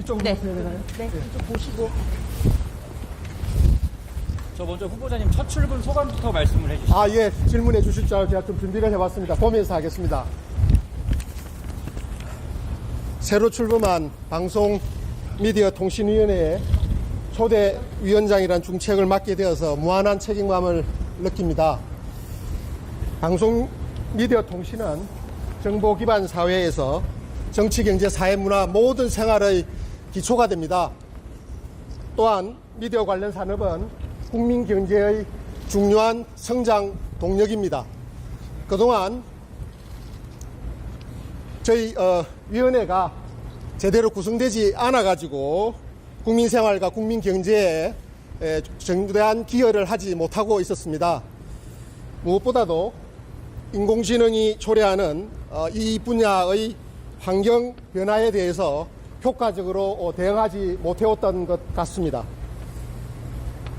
이쪽으로 네. 보셔야 되나요? 네, 좀 보시고. 저 먼저 후보자님 첫 출근 소감부터 말씀을 해주시죠. 아, 예. 질문해 주실 줄 알고 제가 좀 준비를 해봤습니다. 보면서 하겠습니다. 새로 출범한 방송 미디어 통신위원회의 초대 위원장이란 중책을 맡게 되어서 무한한 책임감을 느낍니다. 방송 미디어 통신은 정보 기반 사회에서 정치, 경제, 사회, 문화 모든 생활의 기초가 됩니다. 또한 미디어 관련 산업은 국민 경제의 중요한 성장 동력입니다. 그동안 저희 어, 위원회가 제대로 구성되지 않아 가지고 국민 생활과 국민 경제에 에, 정대한 기여를 하지 못하고 있었습니다. 무엇보다도 인공지능이 초래하는 어, 이 분야의 환경 변화에 대해서 효과적으로 어, 대응하지 못해왔던 것 같습니다.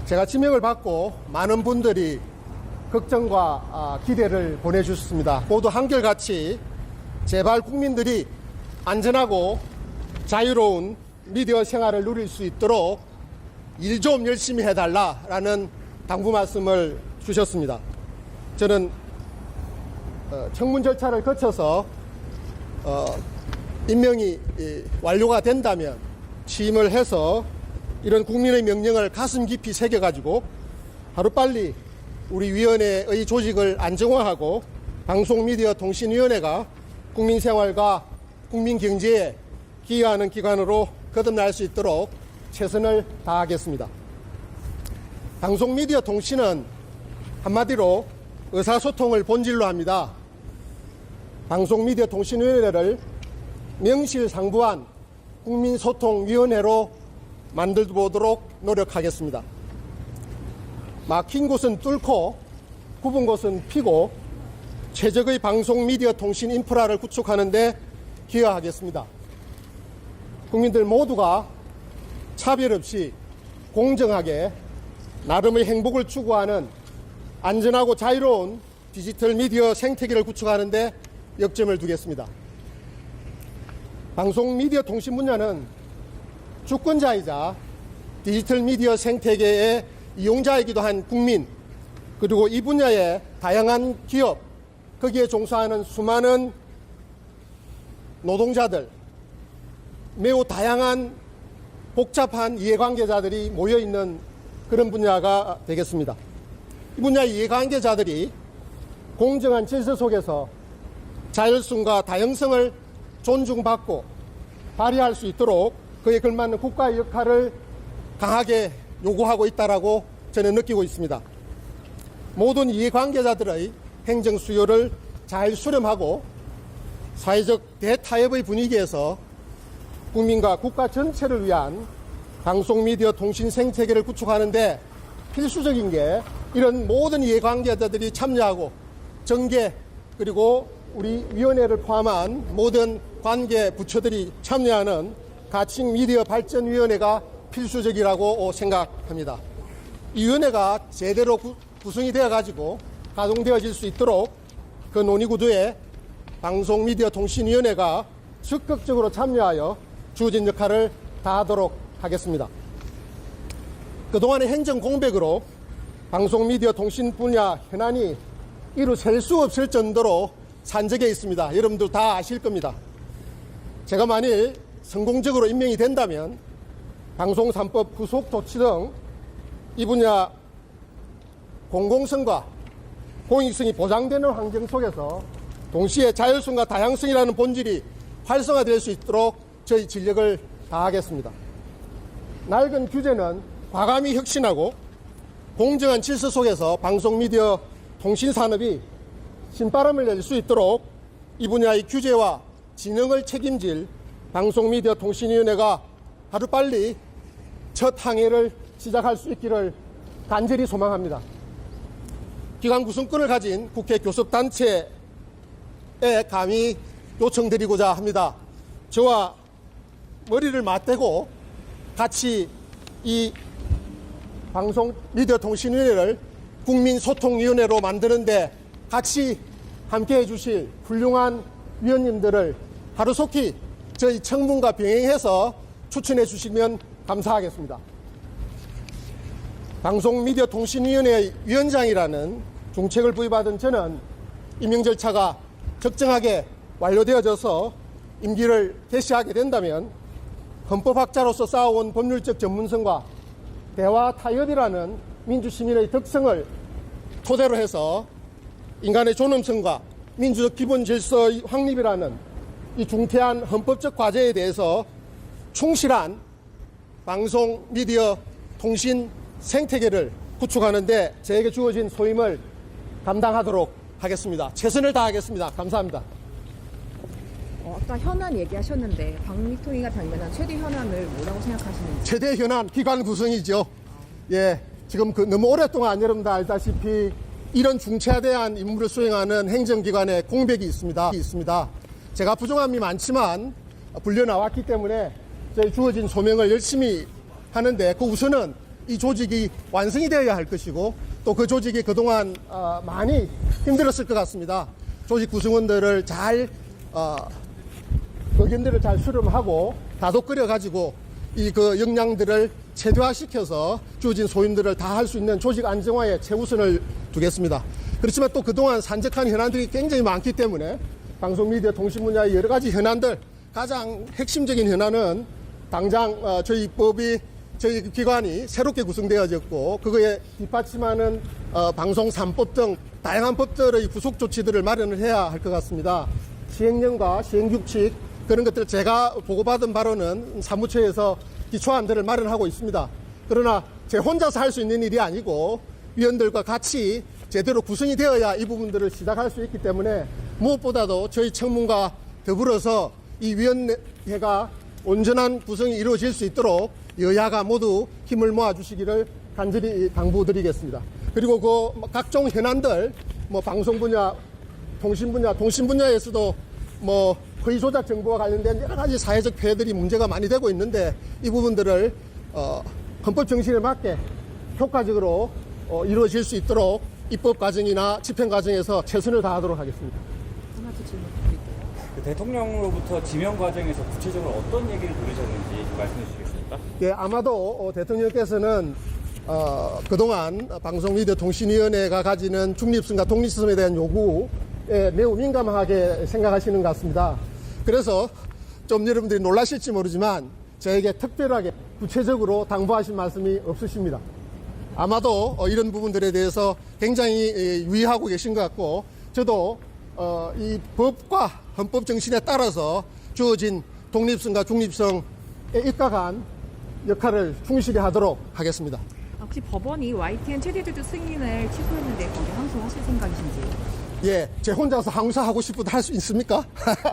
제가 지명을 받고 많은 분들이 걱정과 아, 기대를 보내주셨습니다. 모두 한결같이 제발 국민들이 안전하고 자유로운 미디어 생활을 누릴 수 있도록 일 좀 열심히 해달라라는 당부 말씀을 주셨습니다. 저는 어, 청문 절차를 거쳐서 어, 임명이 이, 완료가 된다면 취임을 해서 이런 국민의 명령을 가슴 깊이 새겨가지고 하루빨리 우리 위원회의 조직을 안정화하고 방송미디어통신위원회가 국민생활과 국민경제에 기여하는 기관으로 거듭날 수 있도록 최선을 다하겠습니다. 방송미디어 통신은 한마디로 의사소통을 본질로 합니다. 방송미디어 통신위원회를 명실상부한 국민소통위원회로 만들어보도록 노력하겠습니다. 막힌 곳은 뚫고 굽은 곳은 피고 최적의 방송 미디어 통신 인프라를 구축하는 데 기여하겠습니다. 국민들 모두가 차별 없이 공정하게 나름의 행복을 추구하는 안전하고 자유로운 디지털 미디어 생태계를 구축하는 데 역점을 두겠습니다. 방송 미디어 통신 분야는 주권자이자 디지털 미디어 생태계의 이용자이기도 한 국민, 그리고 이 분야의 다양한 기업, 거기에 종사하는 수많은 노동자들, 매우 다양한 복잡한 이해관계자들이 모여 있는 그런 분야가 되겠습니다. 이 분야 이해관계자들이 공정한 질서 속에서 자율성과 다양성을 존중받고 발휘할 수 있도록 그에 걸맞는 국가의 역할을 강하게 요구하고 있다라고 저는 느끼고 있습니다. 모든 이해관계자들의 행정 수요를 잘 수렴하고 사회적 대타협의 분위기에서 국민과 국가 전체를 위한 방송 미디어 통신 생태계를 구축하는데 필수적인 게 이런 모든 이해관계자들이 참여하고 정계 그리고 우리 위원회를 포함한 모든 관계 부처들이 참여하는 가칭 미디어 발전위원회가 필수적이라고 생각합니다. 이 위원회가 제대로 구, 구성이 되어 가지고 가동되어질 수 있도록 그 논의 구도에 방송 미디어 통신위원회가 적극적으로 참여하여 주어진 역할을 다하도록 하겠습니다. 그동안의 행정 공백으로 방송 미디어 통신 분야 현안이 이루 셀 수 없을 정도로 산적해 있습니다. 여러분들 다 아실 겁니다. 제가 만일 성공적으로 임명이 된다면 방송 3법 구속 조치 등 이 분야 공공성과 공익성이 보장되는 환경 속에서 동시에 자율성과 다양성이라는 본질이 활성화될 수 있도록 저희 진력을 다하겠습니다. 낡은 규제는 과감히 혁신하고 공정한 질서 속에서 방송 미디어 통신 산업이 신바람을 낼 수 있도록 이 분야의 규제와 진흥을 책임질 방송 미디어 통신위원회가 하루빨리 첫 항해를 시작할 수 있기를 간절히 소망합니다. 기관 구성권을 가진 국회 교섭단체에 감히 요청드리고자 합니다. 저와 머리를 맞대고 같이 이 방송 미디어 통신위원회를 국민소통위원회로 만드는데 같이 함께 해주실 훌륭한 위원님들을 하루속히 저희 청문과 병행해서 추천해 주시면 감사하겠습니다. 방송미디어통신위원회 위원장이라는 중책을 부여받은 저는 임명 절차가 적정하게 완료되어져서 임기를 개시하게 된다면 헌법학자로서 쌓아온 법률적 전문성과 대화 타협이라는 민주시민의 특성을 토대로 해서 인간의 존엄성과 민주적 기본 질서의 확립이라는 이 중대한 헌법적 과제에 대해서 충실한 방송, 미디어, 통신 생태계를 구축하는데 저에게 주어진 소임을 감당하도록 하겠습니다. 최선을 다하겠습니다. 감사합니다. 어, 아까 현안 얘기하셨는데 방미통위가 당면한 최대 현안을 뭐라고 생각하시는지 최대 현안 기관 구성이죠. 예, 지금 그 너무 오랫동안 여러분들 알다시피 이런 중차대한 임무를 수행하는 행정기관에 공백이 있습니다. 있습니다. 제가 부족함이 많지만 불려 나왔기 때문에 저희 주어진 소명을 열심히 하는데 그 우선은 이 조직이 완성이 되어야 할 것이고 또 그 조직이 그동안 어, 많이 힘들었을 것 같습니다. 조직 구성원들을 잘 어, 의견들을 잘 수렴하고 다독거려 가지고 이 그 역량들을 최대화시켜서 주어진 소임들을 다 할 수 있는 조직 안정화에 최우선을 두겠습니다. 그렇지만 또 그동안 산적한 현안들이 굉장히 많기 때문에 방송 미디어 통신 분야의 여러 가지 현안들 가장 핵심적인 현안은 당장 어, 저희 법이 저희 기관이 새롭게 구성되어졌고 그거에 뒷받침하는 어, 방송 3법 등 다양한 법들의 구속 조치들을 마련을 해야 할 것 같습니다. 시행령과 시행규칙 그런 것들 제가 보고받은 바로는 사무처에서 기초안들을 마련하고 있습니다. 그러나 제 혼자서 할 수 있는 일이 아니고 위원들과 같이 제대로 구성이 되어야 이 부분들을 시작할 수 있기 때문에 무엇보다도 저희 청문과 더불어서 이 위원회가 온전한 구성이 이루어질 수 있도록 여야가 모두 힘을 모아 주시기를 간절히 당부드리겠습니다. 그리고 그 각종 현안들 뭐 방송 분야 통신 분야, 통신 분야에서도 뭐 허위 조작 정보와 관련된 여러 가지 사회적 폐해들이 문제가 많이 되고 있는데 이 부분들을 어, 헌법 정신에 맞게 효과적으로 어, 이루어질 수 있도록 입법 과정이나 집행 과정에서 최선을 다하도록 하겠습니다. 하나 더 질문 드릴게요. 그 대통령으로부터 지명 과정에서 구체적으로 어떤 얘기를 들으셨는지 말씀해 주시겠습니까? 예, 아마도 어, 대통령께서는 어, 그동안 방송미디어통신위원회가 가지는 중립성과 독립성에 대한 요구에 매우 민감하게 생각하시는 것 같습니다. 그래서 좀 여러분들이 놀라실지 모르지만 저에게 특별하게 구체적으로 당부하신 말씀이 없으십니다. 아마도 어, 이런 부분들에 대해서 굉장히 예, 유의하고 계신 것 같고 저도 어, 이 법과 헌법 정신에 따라서 주어진 독립성과 중립성에 입각한 역할을 충실히 하도록 하겠습니다. 아, 혹시 법원이 YTN 최대 주주 승인을 취소했는데 거기 항소하실 생각이신지 예, 제 혼자서 항소하고 싶어도 할 수 있습니까?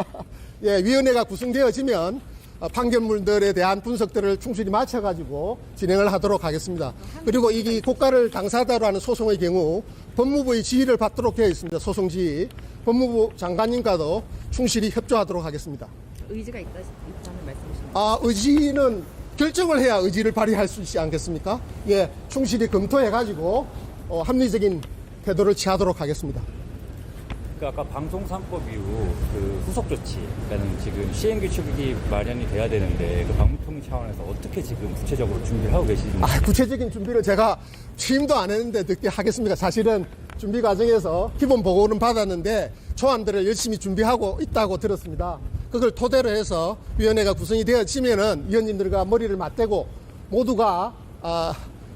예, 위원회가 구성되어지면 어, 판결물들에 대한 분석들을 충실히 마쳐가지고 진행을 하도록 하겠습니다. 그리고 이 국가를 당사자로 하는 소송의 경우 법무부의 지휘를 받도록 되어 있습니다. 소송 지휘. 법무부 장관님과도 충실히 협조하도록 하겠습니다. 의지가 있다, 있다는 말씀이신가요? 아, 의지는 결정을 해야 의지를 발휘할 수 있지 않겠습니까? 예, 충실히 검토해가지고 어, 합리적인 태도를 취하도록 하겠습니다. 그 아까 방송 3법 이후 그 후속 조치, 그러니까는 지금 시행 규칙이 마련이 돼야 되는데 그 방통 차원에서 어떻게 지금 구체적으로 준비를 하고 계시는지 아, 구체적인 준비를 제가 취임도 안 했는데 늦게 하겠습니까? 사실은 준비 과정에서 기본 보고는 받았는데 초안들을 열심히 준비하고 있다고 들었습니다. 그걸 토대로 해서 위원회가 구성이 되어지면은 위원님들과 머리를 맞대고 모두가 아,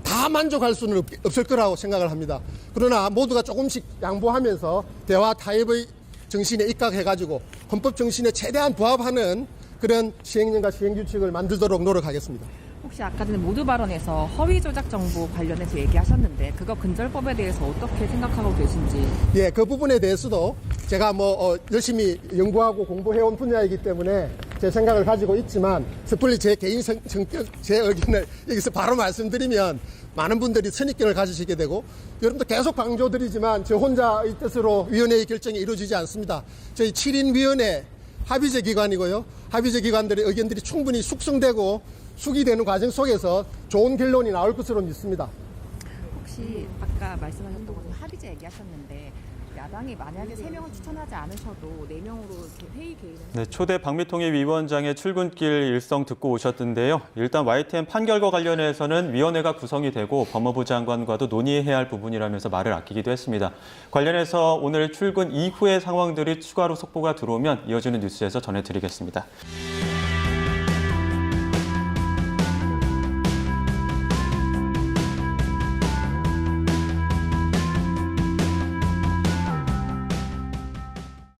다 만족할 수는 없, 없을 거라고 생각을 합니다. 그러나 모두가 조금씩 양보하면서 대화 타협의 정신에 입각해가지고 헌법 정신에 최대한 부합하는 그런 시행령과 시행규칙을 만들도록 노력하겠습니다. 혹시 아까 전에 모두 발언에서 허위 조작 정보 관련해서 얘기하셨는데 그거 근절법에 대해서 어떻게 생각하고 계신지 예, 그 부분에 대해서도 제가 뭐 어, 열심히 연구하고 공부해온 분야이기 때문에 제 생각을 가지고 있지만 섣불리 제 개인 성, 성격, 제 의견을 여기서 바로 말씀드리면 많은 분들이 선입견을 가지시게 되고 여러분도 계속 강조드리지만 저 혼자의 뜻으로 위원회의 결정이 이루어지지 않습니다. 저희 7인 위원회 합의제 기관이고요. 합의제 기관들의 의견들이 충분히 숙성되고 숙이되는 과정 속에서 좋은 결론이 나올 것으로 믿습니다. 혹시 아까 말씀하셨던 것처럼 합의제 얘기하셨는데 야당이 만약에 세 명을 추천하지 않으셔도 네 명으로 회의 개의는 네, 초대 박미통일 위원장의 출근길 일성 듣고 오셨던데요. 일단 YTN 판결과 관련해서는 위원회가 구성이 되고 법무부 장관과도 논의해야 할 부분이라면서 말을 아끼기도 했습니다. 관련해서 오늘 출근 이후의 상황들이 추가로 속보가 들어오면 이어지는 뉴스에서 전해드리겠습니다.